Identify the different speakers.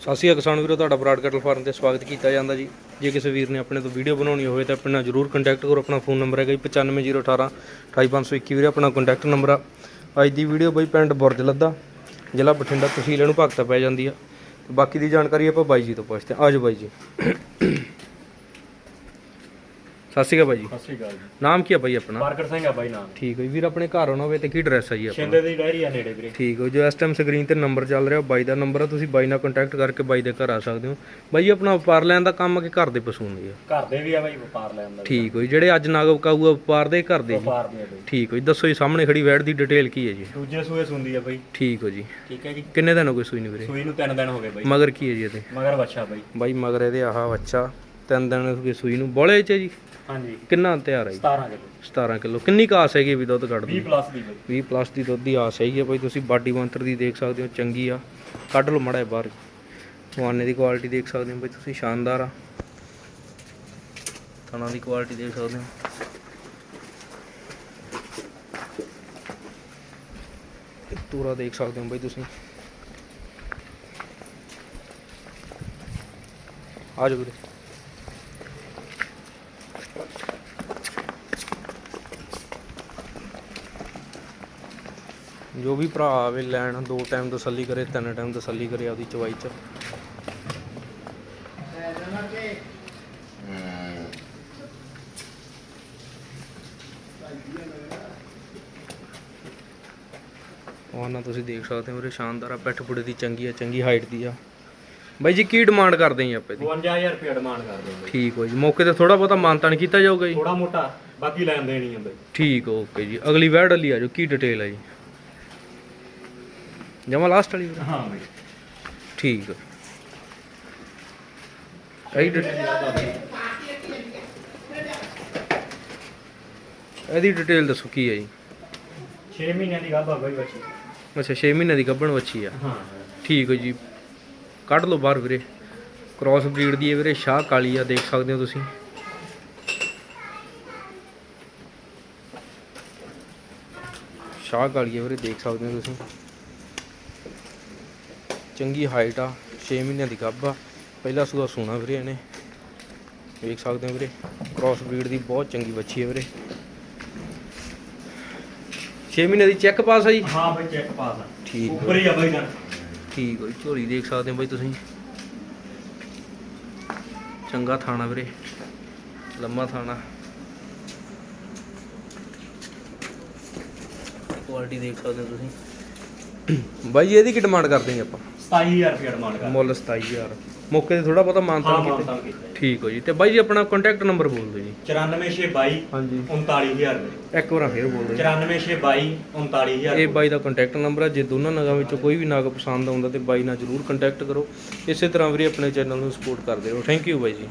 Speaker 1: ਸਤਿ ਸ਼੍ਰੀ ਅਕਾਲ ਕਿਸਾਨ ਵੀਰੋ, ਤੁਹਾਡਾ ਬਰਾਡ ਕੈਟਲ ਫਾਰਮ ਤੇ ਸਵਾਗਤ ਕੀਤਾ ਜਾਂਦਾ ਜੀ। ਜੇ ਕਿਸੇ ਵੀਰ ਨੇ ਆਪਣੇ ਤੋਂ ਵੀਡੀਓ ਬਣਾਉਣੀ ਹੋਵੇ ਤਾਂ ਆਪਣੇ ਨਾਲ ਜਰੂਰ ਕੰਟੈਕਟ ਕਰੋ। ਆਪਣਾ ਫੋਨ ਨੰਬਰ ਹੈਗਾ ਜੀ 95018 28521 ਵੀਰੇ, ਆਪਣਾ ਕੰਟੈਕਟ ਨੰਬਰ ਆ। ਅੱਜ ਦੀ ਵੀਡੀਓ ਬਈ ਪਿੰਡ ਬੁਰਜ ਲੱਦਾ, ਜ਼ਿਲ੍ਹਾ ਬਠਿੰਡਾ, ਤਹਿਸੀਲ ਨੂੰ ਭਗਤਾ ਪੈ ਜਾਂਦੀ ਆ। ਬਾਕੀ ਦੀ ਜਾਣਕਾਰੀ ਆਪਾਂ ਬਾਈ ਜੀ ਤੋਂ ਪੁੱਛਦੇ ਹਾਂ। ਆਜੋ ਬਾਈ ਜੀ। ਸਤਿ ਸ਼੍ਰੀ ਅਕਾਲ ਜੀ।
Speaker 2: ਸਤਿ ਸ਼੍ਰੀ ਅਕਾਲ ਜੀ।
Speaker 1: ਨਾਮ ਕੀ ਆ ਬਾਈ ਆਪਣਾ?
Speaker 2: ਮਾਰਕਰ ਸਿੰਘ ਆ ਬਾਈ ਨਾਮ।
Speaker 1: ਠੀਕ ਹੈ ਜੀ ਵੀਰ ਆਪਣੇ ਘਰ ਆਉਣਾ ਹੋਵੇ ਤੇ ਕੀ ਐਡਰੈਸ ਆ ਜੀ ਆਪਣਾ?
Speaker 2: ਸ਼ਿੰਦੇ ਦੀ ਡਾਇਰੀ ਆ ਨੇੜੇ ਵੀਰੇ।
Speaker 1: ਠੀਕ ਹੋ ਜੋ ਇਸ ਟਾਈਮ ਸਕਰੀਨ ਤੇ ਨੰਬਰ ਚੱਲ ਰਿਹਾ ਬਾਈ ਦਾ ਨੰਬਰ ਆ ਤੁਸੀਂ ਬਾਈ ਨਾਲ ਕੰਟੈਕਟ ਕਰਕੇ ਬਾਈ ਦੇ ਘਰ ਆ ਸਕਦੇ ਹੋ। ਬਾਈ ਜੀ ਆਪਣਾ ਵਪਾਰ ਲੈਣ ਦਾ ਕੰਮ ਆ ਕਿ ਘਰ ਦੇ ਪਸ਼ੂ ਹੁੰਦੇ ਆ
Speaker 2: ਘਰ ਦੇ ਵੀ ਆ ਬਾਈ ਵਪਾਰ ਲੈਣ ਦਾ
Speaker 1: ਠੀਕ ਹੋ ਜੀ ਜਿਹੜੇ ਅੱਜ ਨਾਗ ਵਕਾਊ ਆ ਵਪਾਰ ਦੇ ਘਰ ਦੇ ਜੀ?
Speaker 2: ਵਪਾਰ ਦੇ ਆ ਬਾਈ।
Speaker 1: ਠੀਕ ਹੋ ਜੀ ਦੱਸੋ ਜੀ ਸਾਹਮਣੇ ਖੜੀ ਵੈੜ ਦੀ ਡਿਟੇਲ ਕੀ ਹੈ ਜੀ?
Speaker 2: ਦੂਜੇ ਸੂਏ ਸੁੰਦੀ ਆ ਬਾਈ।
Speaker 1: ਠੀਕ ਹੋ ਜੀ।
Speaker 2: ਠੀਕ ਹੈ ਜੀ।
Speaker 1: ਕਿੰਨੇ ਦਿਨ ਹੋ ਗਏ ਸੂਈ ਨੂੰ ਵੀਰੇ?
Speaker 2: ਸੂਈ ਨੂੰ ਤਿੰਨ ਦਿਨ ਹੋ ਗਏ ਬਾਈ।
Speaker 1: ਮਗਰ ਕੀ ਹੈ ਜੀ ਇਹਦੇ?
Speaker 2: ਮਗਰ ਬੱਚਾ ਬਾਈ।
Speaker 1: ਬਾਈ ਮਗਰ ਇਹਦੇ ਆਹ ਬੱਚਾ ਤਿੰਨ ਦਿਨ ਹੋ ਗਏ ਸੂਈ ਨੂੰ ਬੋਲੇ ਚ ਜੀ?
Speaker 2: ਹਾਂਜੀ।
Speaker 1: ਕਿੰਨਾ ਤਿਆਰ ਹੈ ਜੀ?
Speaker 2: 17 ਕਿਲੋ।
Speaker 1: 17 ਕਿਲੋ। ਕਿੰਨੀ ਕਾਸ ਹੈਗੀ ਵੀ ਦੁੱਧ ਕੱਢ
Speaker 2: 20
Speaker 1: ਦੂ
Speaker 2: ਪਲੱਸ ਦੀ ਬਾਈ।
Speaker 1: 20 ਪਲੱਸ ਦੀ ਦੁੱਧ ਦੀ ਆਸ ਹੈਗੀ ਹੈ ਭਾਈ ਤੁਸੀਂ ਬਾਡੀ ਬੰਤਰ ਦੀ ਦੇਖ ਸਕਦੇ ਹੋ ਚੰਗੀ ਆ। ਕੱਢ ਲਓ ਮੜਾ ਬਾਹਰ। ਹਵਾਨੇ ਦੀ ਕੁਆਲਿਟੀ ਦੇਖ ਸਕਦੇ ਹੋ ਭਾਈ ਤੁਸੀਂ ਸ਼ਾਨਦਾਰ ਆ। ਥਣਾ ਦੀ ਕੁਆਲਿਟੀ ਦੇਖ ਸਕਦੇ ਹੋ। ਤੂਰਾ ਦੇਖ ਸਕਦੇ ਹੋ ਭਾਈ ਤੁਸੀਂ। ਆ ਜਾਓ ਵੀਰੇ। ਜੋ ਵੀ ਭਰਾ ਆਵੇ ਲੈਣ ਦੋ ਟਾਈਮ ਤਸੱਲੀ ਕਰੇ ਤਿੰਨ ਟਾਈਮ ਤਸੱਲੀ ਕਰੇ ਆਪਦੀ ਚਵਾਈ ਚ। ਉਹਨਾਂ ਤੁਸੀਂ ਦੇਖ ਸਕਦੇ ਹੋ ਵੀਰੇ ਸ਼ਾਨਦਾਰ ਆ ਪਿੱਠ ਪੁੜੇ ਦੀ ਚੰਗੀ ਆ ਚੰਗੀ ਹਾਈਟ ਦੀ ਆ। ਬਾਈ ਜੀ ਕੀ ਡਿਮਾਂਡ ਕਰਦੇ ਜੀ ਆਪਾਂ ਦੀ?
Speaker 2: 52000 ਰੁਪਏ ਡਿਮਾਂਡ ਕਰਦੇ ਬਾਈ
Speaker 1: ਠੀਕ ਹੋ ਜੀ ਮੌਕੇ ਤੇ ਥੋੜਾ ਬਹੁਤਾ ਮਾਨਤਾਨ ਕੀਤਾ ਜਾਊਗਾ ਜੀ?
Speaker 2: ਥੋੜਾ ਮੋਟਾ ਬਾਕੀ ਲੈਣ ਦੇਣੀ ਆ ਬਾਈ।
Speaker 1: ਠੀਕ ਓਕੇ ਜੀ। ਅਗਲੀ ਵੈਡ ਲਈ ਆ ਜਾਓ ਕੀ ਡਿਟੇਲ ਆ ਜੀ? ਜਮਾ ਲਾਸਟ ਵਾਲੀ ਵੀਰੇ?
Speaker 2: ਹਾਂ ਬਾਈ।
Speaker 1: ਠੀਕ ਹੈ ਇਹ ਡਿਟੇਲ ਇਹਦੀ ਡਿਟੇਲ ਦੱਸੋ ਕੀ ਹੈ ਜੀ?
Speaker 2: 6 ਮਹੀਨਿਆਂ ਦੀ ਗੱਭਾ ਬਾਈ ਬੱਚੀ।
Speaker 1: ਅੱਛਾ 6 ਮਹੀਨੇ ਦੀ ਗੱਭਣ ਵੱਛੀ ਆ।
Speaker 2: ਹਾਂ।
Speaker 1: ਠੀਕ ਹੈ ਜੀ। ਕੱਢ ਲਓ ਬਾਹਰ ਵੀਰੇ। ਕ੍ਰਾਸ ਬਰੀਡ ਦੀ ਹੈ ਵੀਰੇ ਸ਼ਾਹ ਕਾਲੀ ਆ ਦੇਖ ਸਕਦੇ ਹੋ ਤੁਸੀਂ। ਸ਼ਾਹ ਕਾਲੀ ਹੈ ਵੀਰੇ ਦੇਖ ਸਕਦੇ ਹੋ ਤੁਸੀਂ। ਚੰਗੀ ਹਾਈਟ ਆ 6 ਮਹੀਨਿਆਂ ਦੀ ਗੱਭ ਆ। ਪਹਿਲਾ ਸੂਆ ਸੋਨਾ ਵੀਰੇ ਇਹਨੇ। ਦੇਖ ਸਕਦੇ ਹੋ ਵੀਰੇ ਕ੍ਰਾਸ ਬਰੀਡ ਦੀ ਬਹੁਤ ਚੰਗੀ ਵੱਛੀ ਹੈ ਵੀਰੇ। 6 ਮਹੀਨੇ ਦੀ ਚੈੱਕ ਪਾਸ ਆ ਜੀ?
Speaker 2: ਹਾਂ ਬਾਈ ਚੈੱਕ ਪਾਸ ਆ।
Speaker 1: ਠੀਕ
Speaker 2: ਉੱਪਰ ਹੀ ਆ ਬਾਈ ਜਾਨ
Speaker 1: ਠੀਕ ਹੈ ਜੀ, ਝੋਲੀ ਦੇਖ ਸਕਦੇ ਹੋ ਬਾਈ ਤੁਸੀਂ। ਚੰਗਾ ਥਾਣਾ ਵੀਰੇ ਲੰਮਾ ਥਾਣਾ। ਕੁਆਲਿਟੀ ਦੇਖ ਸਕਦੇ ਹੋ ਤੁਸੀਂ। ਬਾਈ ਇਹਦੀ ਕੀ ਡਿਮਾਂਡ ਕਰਦੇ ਜੀ ਆਪਾਂ?
Speaker 2: 27000 ਰੁਪਏ ਡਿਮਾਂਡ ਕਰਦੇ
Speaker 1: ਮੁੱਲ 27000 ਮੌਕੇ ਤੇ ਥੋੜਾ ਬਹੁਤਾ
Speaker 2: ਹਾਂ
Speaker 1: ਮਾਨਤਾਨ ਕੀਤਾ।
Speaker 2: ਮਾਨਤਾਨ ਕੀਤਾ।
Speaker 1: ਠੀਕ ਹੋ ਜੀ। ਤੇ ਬਾਈ ਜੀ ਆਪਣਾ ਕੰਟੈਕਟ ਨੰਬਰ ਬੋਲ ਦਿਓ ਜੀ।
Speaker 2: 94622
Speaker 1: ਹਾਂਜੀ।
Speaker 2: 39000 ਰੁਪਏ।
Speaker 1: ਇੱਕ ਵਾਰ ਫੇਰ ਬੋਲ ਦਿਓ ਜੀ।
Speaker 2: 94622 39000
Speaker 1: ਇਹ ਬਾਈ ਦਾ ਕੰਟੈਕਟ ਨੰਬਰ ਹੈ ਜੇ ਦੋਨਾਂ ਨਗਾਂ ਵਿੱਚੋਂ ਕੋਈ ਵੀ ਨਗ ਪਸੰਦ ਆਉਂਦਾ ਤੇ ਬਾਈ ਨਾਲ ਜਰੂਰ ਕੰਟੈਕਟ ਕਰੋ। ਇਸੇ ਤਰ੍ਹਾਂ ਵੀਰੇ ਆਪਣੇ ਚੈਨਲ ਨੂੰ ਸਪੋਰਟ ਕਰਦੇ ਰਹੋ। ਥੈਂਕ ਯੂ ਬਾਈ ਜੀ।